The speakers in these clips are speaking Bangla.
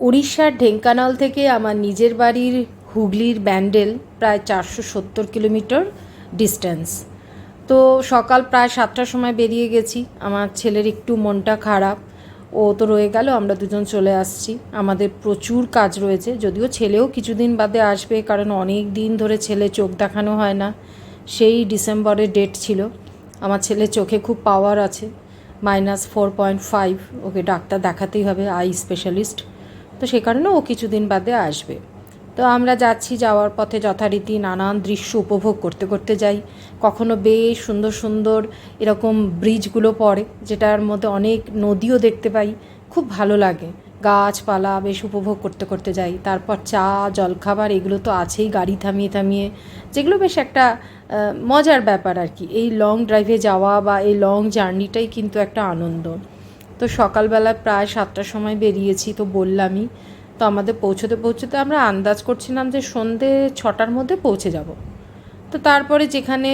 উড়িষ্যার ঢেঙ্কানাল থেকে আমার নিজের বাড়ির হুগলির ব্যান্ডেল প্রায় চারশো সত্তর কিলোমিটার ডিস্টেন্স। তো সকাল প্রায় সাতটার সময় বেরিয়ে গেছি। আমার ছেলের একটু মনটা খারাপ। ও তো রয়ে গেল, আমরা দুজন চলে আসছি। আমাদের প্রচুর কাজ রয়েছে, যদিও ছেলেও কিছুদিন বাদে আসবে, কারণ অনেক দিন ধরে ছেলে চোখ দেখানো হয় না। সেই ডিসেম্বরের ডেট ছিল। আমার ছেলে চোখে খুব পাওয়ার আছে। Minus four point five okay doctor দেখাতেই হবে আই স্পেশালিস্ট তো সে কারণে ও কিছুদিন বাদে আসবে। তো আমরা যাচ্ছি যাওয়ার পথে যথারীতি নানান দৃশ্য উপভোগ করতে করতে যাই। কখনো বেশ সুন্দর সুন্দর এরকম ব্রিজগুলো পড়ে, যেটার মধ্যে অনেক নদীও দেখতে পাই। খুব ভালো লাগে। গাছপালা বেশ উপভোগ করতে করতে যাই। তারপর চা, জলখাবার, এগুলো তো আছেই গাড়ি থামিয়ে থামিয়ে। যেগুলো বেশ একটা মজার ব্যাপার আর কি। এই লং ড্রাইভে যাওয়া বা এই লং জার্নিটাই কিন্তু একটা আনন্দ। তো সকালবেলা প্রায় সাতটার সময় বেরিয়েছি তো বললামই। তো আমাদের পৌঁছতে পৌঁছতে আমরা আন্দাজ করছিলাম যে সন্ধে ছটার মধ্যে পৌঁছে যাব। তো তারপরে যেখানে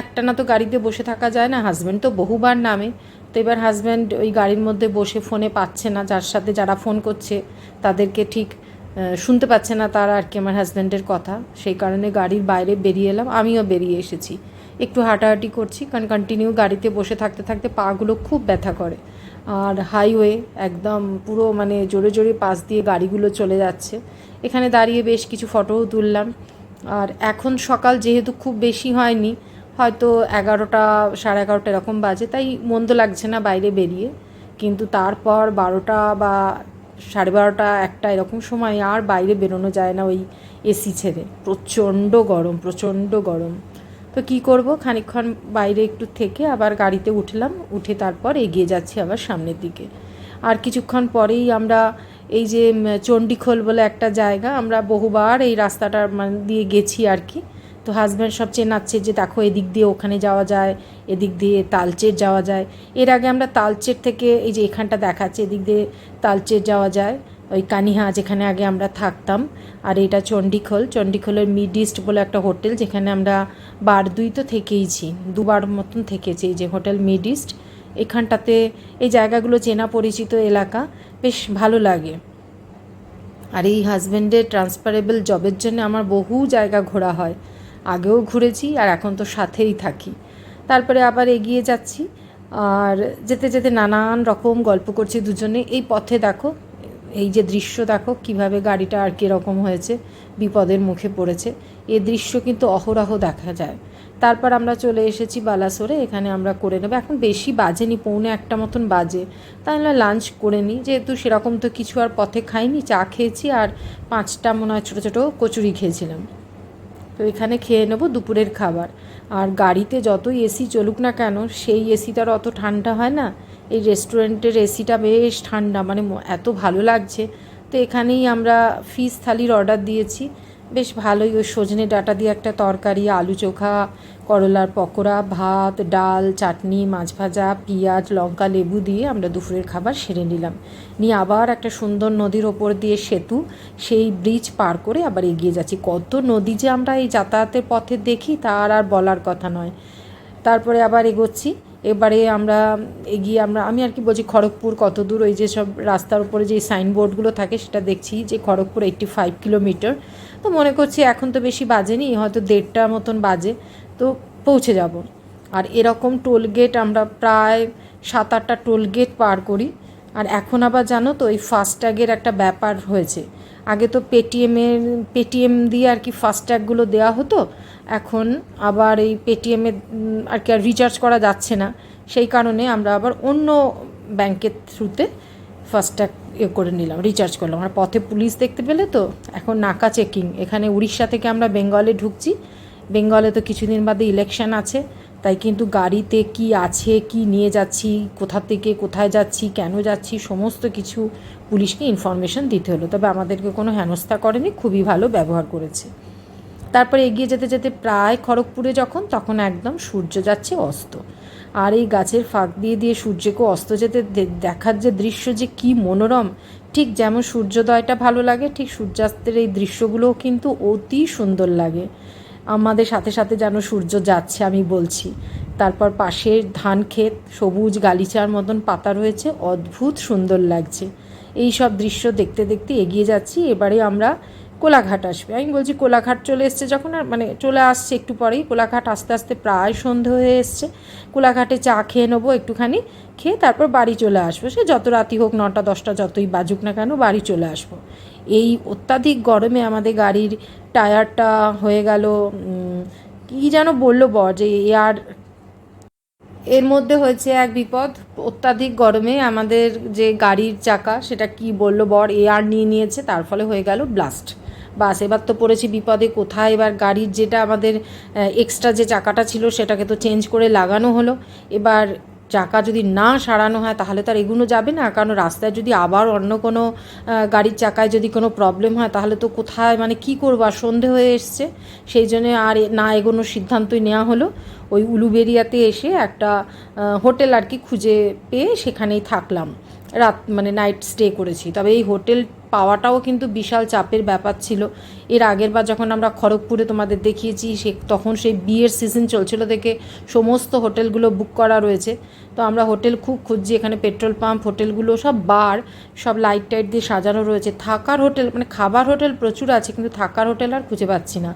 একটানা তো গাড়িতে বসে থাকা যায় না হাজব্যান্ড তো বহুবার নামে। তো এবার হাজব্যান্ড ওই গাড়ির মধ্যে বসে ফোনে পাচ্ছে না, যার সাথে যারা ফোন করছে তাদেরকে ঠিক শুনতে পাচ্ছে না তারা আর কি আমার হাজব্যান্ডের কথা। সেই কারণে গাড়ির বাইরে বেরিয়ে এলাম, আমিও বেরিয়ে এসেছি। একটু হাঁটাহাঁটি করছি, কারণ কন্টিনিউ গাড়িতে বসে থাকতে থাকতে পাগুলো খুব ব্যথা করে। আর হাইওয়ে একদম পুরো মানে জোরে জোরে পাশ দিয়ে গাড়িগুলো চলে যাচ্ছে। এখানে দাঁড়িয়ে বেশ কিছু ফটোও তুললাম। আর এখন সকাল যেহেতু খুব বেশি হয়নি, হয়তো এগারোটা, সাড়ে এগারোটা এরকম বাজে, তাই মন্দ লাগছে না বাইরে বেরিয়ে। কিন্তু তারপর বারোটা বা সাড়ে বারোটা, একটা এরকম সময় আর বাইরে বেরোনো যায় না ওই এসি ছেড়ে। প্রচণ্ড গরম প্রচণ্ড গরম। তো কি করব? খানিকক্ষণ বাইরে একটু থেকে আবার গাড়িতে উঠলাম, উঠে তারপর এগিয়ে যাচ্ছি আবার সামনের দিকে। আর কিছুক্ষণ পরেই আমরা এই যে চণ্ডীখোল বলে একটা জায়গা, আমরা বহুবার এই রাস্তাটা মানে দিয়ে গেছি আর কি। তো হাজব্যান্ড সব চেনাচ্ছে যে দেখো এদিক দিয়ে ওখানে যাওয়া যায়, এদিক দিয়ে তালচের যাওয়া যায়। এর আগে আমরা তালচের থেকে এই যে এখানটা দেখাচ্ছে, এদিক দিয়ে তালচের যাওয়া যায়। ওই কানিহা যেখানে আগে আমরা থাকতাম। আর এটা চণ্ডীখোল চণ্ডীখোলের মিডিস্ট বলে একটা হোটেল যেখানে আমরা বার দুই তো থেকেইছি, দুবার মতন থেকেছি এই যে হোটেল মিডিস্ট এখানটাতে এই জায়গাগুলো চেনা পরিচিত এলাকা, বেশ ভালো লাগে। আর এই হাজব্যান্ডের ট্রান্সফারেবল জবের জন্য আমার বহু জায়গা ঘোরা হয়। আগেও ঘুরেছি আর এখন তো সাথেই থাকি। তারপরে আবার এগিয়ে যাচ্ছি আর যেতে যেতে নানান রকম গল্প করছি দুজনে। এই পথে দেখো, এই যে দৃশ্য দেখো, কীভাবে গাড়িটা আর কীরকম হয়েছে, বিপদের মুখে পড়েছে, এ দৃশ্য কিন্তু অহরহ দেখা যায়। তারপর আমরা চলে এসেছি বালাসোরে, এখানে আমরা করে নেব। এখন বেশি বাজেনি, পৌনে একটা মতন বাজে। তাই আমরা লাঞ্চ করে নিই। যেহেতু সেরকম তো কিছু আর পথে খাইনি, চা খেয়েছি আর পাঁচটা মনে হয় ছোটো ছোটো কচুরি খেয়েছিলাম। এখানে খেয়ে নেব দুপুরের খাবার। আর গাড়িতে যতই এসি চলুক না কেন, সেই এসিটার অত ঠান্ডা হয় না। এই রেস্টুরেন্টের এসিটা বেশ ঠান্ডা মানে এত ভালো লাগছে। তো এখানেই আমরা ফিস থালির অর্ডার দিয়েছি। বেশ ভালোই ওই সজনে ডাটা দিয়ে একটা তরকারি, আলু চোখা, করলার পকোড়া, ভাত, ডাল, চাটনি, মাছ ভাজা, পেঁয়াজ, লঙ্কা, লেবু দিয়ে আমরা দুপুরের খাবার সেরে নিলাম। নিয়ে আবার একটা সুন্দর নদীর ওপর দিয়ে সেতু, সেই ব্রিজ পার করে আবার এগিয়ে যাচ্ছি। কত নদী যে আমরা এই যাতায়াতের পথে দেখি, তার আর বলার কথা নয়। তারপরে আবার এগোচ্ছি। এবারে আমরা এগিয়ে আমরা, আমি আর কি বলছি খড়গপুর কত দূর ওই যে সব রাস্তার উপরে যে সাইনবোর্ডগুলো থাকে সেটা দেখছি যে খড়গপুর এইট্টি ফাইভ কিলোমিটার তো মনে করছি এখন তো বেশি বাজেনি, হয়তো দেড়টার মতন বাজে, তো পৌঁছে যাব। আর এরকম টোল গেট আমরা প্রায় সাত আটটা টোল গেট পার করি। আর এখন আবার জানো তো এই ফাস্ট্যাগের একটা ব্যাপার হয়েছে। আগে তো পেটিএমের পেটিএম দিয়ে আর কি ফাস্ট্যাগগুলো দেওয়া হতো, এখন আবার এই পেটিএমে আর কি আর রিচার্জ করা যাচ্ছে না। সেই কারণে আমরা আবার অন্য ব্যাংকের থ্রুতে ফাস্ট্যাগ ইয়ে করে নিলাম রিচার্জ করলাম। আর পথে পুলিশ দেখতে পেলে তো এখন নাকা চেকিং এখানে উড়িষ্যা থেকে আমরা বেঙ্গলে ঢুকছি। বেঙ্গলে তো কিছুদিন বাদে ইলেকশন আছে। তাই কিন্তু গাড়িতে কি আছে, কি নিয়ে যাচ্ছি, কোথা থেকে কোথায় যাচ্ছি, কেন যাচ্ছি, সমস্ত কিছু পুলিশকে ইনফরমেশন দিতে হলো। তবে আমাদেরকে কোনো হেনস্থা করেনি, খুবই ভালো ব্যবহার করেছে। তারপরে এগিয়ে যেতে যেতে প্রায় খড়গপুরে যখন, তখন একদম সূর্য যাচ্ছে অস্ত। আর এই গাছের ফাঁক দিয়ে দিয়ে সূর্যকে অস্ত যেতে দেখার যে দৃশ্য যে কি মনোরম, ঠিক যেমন সূর্যোদয়টা ভালো লাগে, ঠিক সূর্যাস্তের এই দৃশ্যগুলোও কিন্তু অতি সুন্দর লাগে। আমাদের সাথে সাথে যেন সূর্য যাচ্ছে, আমি বলছি। তারপর পাশের ধান ক্ষেত, সবুজ গালিচার মতন পাতা রয়েছে, অদ্ভুত সুন্দর লাগছে। এই সব দৃশ্য দেখতে দেখতে এগিয়ে যাচ্ছি, এবারে আমরা কোলাঘাট আসবে। আমি বলছি, কোলাঘাট চলে এসছে যখন আর মানে চলে আসছে একটু পরেই। কোলাঘাট আস্তে আস্তে প্রায় সন্ধে হয়ে এসছে। কোলাঘাটে চা খেয়ে নেব, একটুখানি খেয়ে তারপর বাড়ি চলে আসব। সে যত রাতি হোক, নটা দশটা যতই বাজুক না কেন, বাড়ি চলে আসব। এই অত্যাধিক গরমে আমাদের গাড়ির টায়ারটা হয়ে গেল কী যেন বলল বর যে এয়ার এর মধ্যে হয়েছে এক বিপদ, অত্যাধিক গরমে আমাদের যে গাড়ির চাকা সেটা কি বলল বর? এয়ার নিয়ে নিয়েছে, তার ফলে হয়ে গেল ব্লাস্ট বাস, এবার তো পড়েছি বিপদে, কোথায়? এবার গাড়ির যেটা আমাদের এক্সট্রা যে চাকাটা ছিল সেটাকে তো চেঞ্জ করে লাগানো হলো। এবার চাকা যদি না সারানো হয়, তাহলে তো আর এগুলো যাবে না। কারণ রাস্তায় যদি আবার অন্য কোনো গাড়ির চাকায় যদি কোনো প্রবলেম হয়, তাহলে তো কোথায় মানে কি করব? আর সন্ধে হয়ে এসছে। সেই জন্য আর না এগোনোর সিদ্ধান্তই নেওয়া হলো। ওই উলুবেরিয়াতে এসে একটা হোটেল আর কি খুঁজে পেয়ে সেখানেই থাকলাম। রাত মানে নাইট স্টে করেছি। তবে এই হোটেল পাওয়াটাও কিন্তু বিশাল চাপের ব্যাপার ছিল। এর আগের বার যখন আমরা খড়গপুরে তোমাদের দেখিয়েছি, সে তখন সেই বিয়ের সিজন চলছিল দেখে সমস্ত হোটেলগুলো বুক করা রয়েছে। তো আমরা হোটেল খুব খুঁজছি, এখানে পেট্রোল পাম্প হোটেলগুলো সব বার সব লাইট টাইট দিয়ে সাজানো রয়েছে। থাকার হোটেল মানে খাবার হোটেল প্রচুর আছে, কিন্তু থাকার হোটেল আর খুঁজে পাচ্ছি না।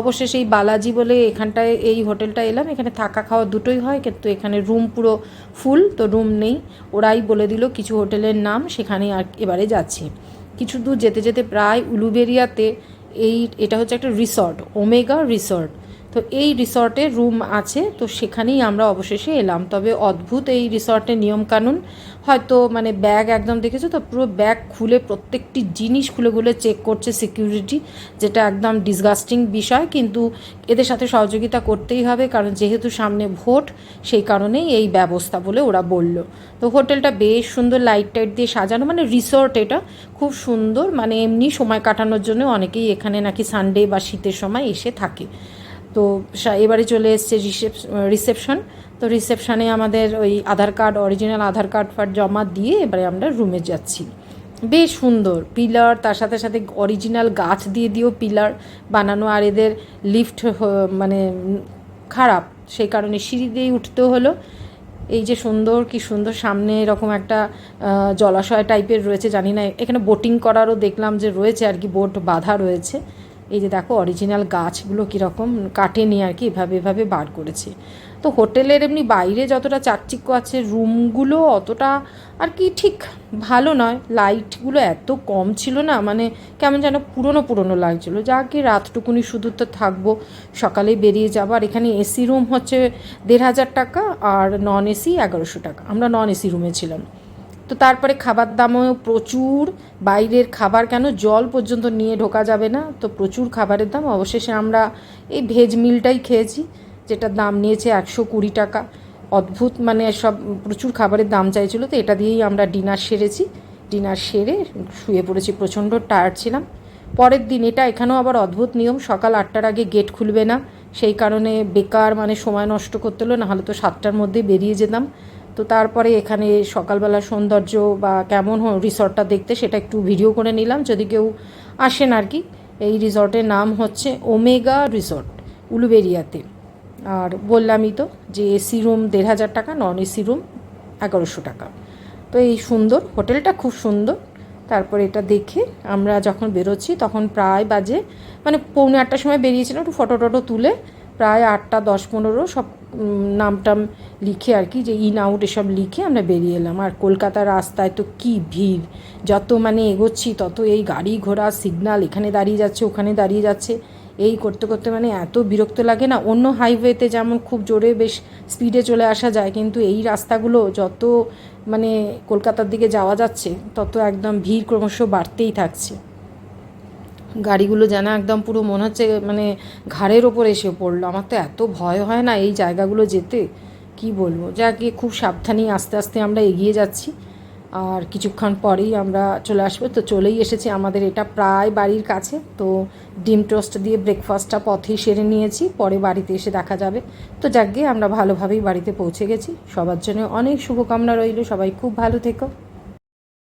অবশ্যই সেই বালাজি বলে এখানটায়, এই হোটেলটা এলাম, এখানে থাকা খাওয়া দুটোই হয়, কিন্তু এখানে রুম পুরো ফুল তো রুম নেই। ওরাই বলে দিল কিছু হোটেলের নাম, সেখানে আর এবারে যাচ্ছি। কিছু দূর যেতে যেতে প্রায় উলুবেরিয়াতে এই এটা হচ্ছে একটা রিসর্ট ওমেগা রিসর্ট। তো এই রিসর্টে রুম আছে, তো সেখানেই আমরা অবশেষে এলাম। তবে অদ্ভুত এই রিসর্টের নিয়মকানুন। হয়তো মানে ব্যাগ একদম দেখেছ তো, পুরো ব্যাগ খুলে প্রত্যেকটি জিনিস খুলে খুলে চেক করছে সিকিউরিটি, যেটা একদম ডিসগাস্টিং বিষয়। কিন্তু এদের সাথে সহযোগিতা করতেই হবে, কারণ যেহেতু সামনে ভোট, সেই কারণেই এই ব্যবস্থা বলে ওরা বলল। তো হোটেলটা বেশ সুন্দর লাইট টাইট দিয়ে সাজানো মানে রিসর্ট এটা। খুব সুন্দর মানে এমনি সময় কাটানোর জন্য অনেকেই এখানে নাকি সানডে বা শীতের সময় এসে থাকে। তো এবারে চলে এসছে রিসেপশন তো রিসেপশনে আমাদের ওই Aadhaar card original Aadhaar card ফার্ড জমা দিয়ে এবারে আমরা রুমে যাচ্ছি। বেশ সুন্দর। পিলার তার সাথে সাথে অরিজিনাল গাছ দিয়ে দিয়েও পিলার বানানো, আর এদের লিফট মানে খারাপ, সেই কারণে সিঁড়ি দিয়েই উঠতেও হলো। এই যে সুন্দর, কি সুন্দর, সামনে এরকম একটা জলাশয় টাইপের রয়েছে, জানি না, এখানে বোটিং করারও দেখলাম যে রয়েছে আর কি বোট বাধা রয়েছে। এই যে দেখো অরিজিনাল গাছগুলো কীরকম কাটেনি আর কি, এভাবে এভাবে বার করেছে। তো হোটেলের এমনি বাইরে যতটা চাকচিক্য আছে, রুমগুলো অতটা আর কি ঠিক ভালো নয়। লাইটগুলো এত কম ছিল না মানে কেমন যেন পুরনো পুরনো লাগছিল। যাকে রাতটুকুনি শুধু তো থাকব সকালে বেরিয়ে যাব। আর এখানে এসি রুম হচ্ছে দেড় হাজার টাকা আর নন এসি এগারোশো টাকা। আমরা নন এসি রুমে ছিলাম। তো তারপরে খাবার দামও প্রচুর, বাইরের খাবার কেন জল পর্যন্ত নিয়ে ঢোকা যাবে না? তো প্রচুর খাবারের দাম, অবশেষে আমরা এই ভেজ মিলটাই খেয়েছি যেটার দাম নিয়েছে একশো কুড়ি টাকা। অদ্ভুত মানে সব প্রচুর খাবারের দাম চাইছিল, তো এটা দিয়েই আমরা ডিনার সেরেছি। ডিনার সেরে শুয়ে পড়েছি, প্রচণ্ড টায়ার্ড ছিলাম। পরের দিন এটা এখানেও আবার অদ্ভুত নিয়ম, সকাল আটটার আগে গেট খুলবে না, সেই কারণে বেকার মানে সময় নষ্ট করতে হলো, নাহলে তো সাতটার মধ্যে বেরিয়ে যেতাম। তো তারপরে এখানে সকালবেলা সৌন্দর্য বা কেমন রিসর্টটা দেখতে সেটা একটু ভিডিও করে নিলাম। যদি কেউ আসেন আর কি, এই রিসর্টের নাম হচ্ছে ওমেগা রিসর্ট, উলুবেরিয়াতে। আর বললামই তো যে এসি রুম দেড় হাজার টাকা, নন এসি রুম এগারোশো টাকা। তো এই সুন্দর, হোটেলটা খুব সুন্দর। তারপর এটা দেখে আমরা যখন বেরোচ্ছি তখন প্রায় বাজে মানে পৌনে আটটার সময় বেরিয়েছিলাম একটু ফটো টটো তুলে, প্রায় আটটা, দশ, পনেরো, সব নাম টাম লিখে আর কি, যে ইন আউট এসব লিখে আমরা বেরিয়ে এলাম। আর কলকাতার রাস্তায় তো কি ভিড়! যত মানে এগোচ্ছি, তত এই গাড়ি ঘোড়া সিগনাল এখানে দাঁড়িয়ে যাচ্ছে, ওখানে দাঁড়িয়ে যাচ্ছে। এই করতে করতে মানে এত বিরক্ত লাগে না? অন্য হাইওয়েতে যেমন খুব জোরে বেশ স্পিডে চলে আসা যায়, কিন্তু এই রাস্তাগুলো যত মানে কলকাতার দিকে যাওয়া যাচ্ছে, তত একদম ভিড় ক্রমশ বাড়তেই থাকছে। গাড়িগুলো যেন একদম পুরো মনে হচ্ছে মানে ঘাড়ের ওপর এসে পড়ল। আমার তো এত ভয় হয় না এই জায়গাগুলো যেতে। কি বলব? যাকে খুব সাবধানেই আস্তে আস্তে আমরা এগিয়ে যাচ্ছি। আর কিছুক্ষণ পরেই আমরা চলে আসব। তো চলেই এসেছি আমাদের এটা প্রায় বাড়ির কাছে। তো ডিম টোস্ট দিয়ে ব্রেকফাস্টটা পথেই সেরে নিয়েছি। পরে বাড়িতে এসে দেখা যাবে। তো যাক গিয়ে আমরা ভালোভাবেই বাড়িতে পৌঁছে গেছি। সবার জন্য অনেক শুভকামনা রইল। সবাই খুব ভালো থেকো।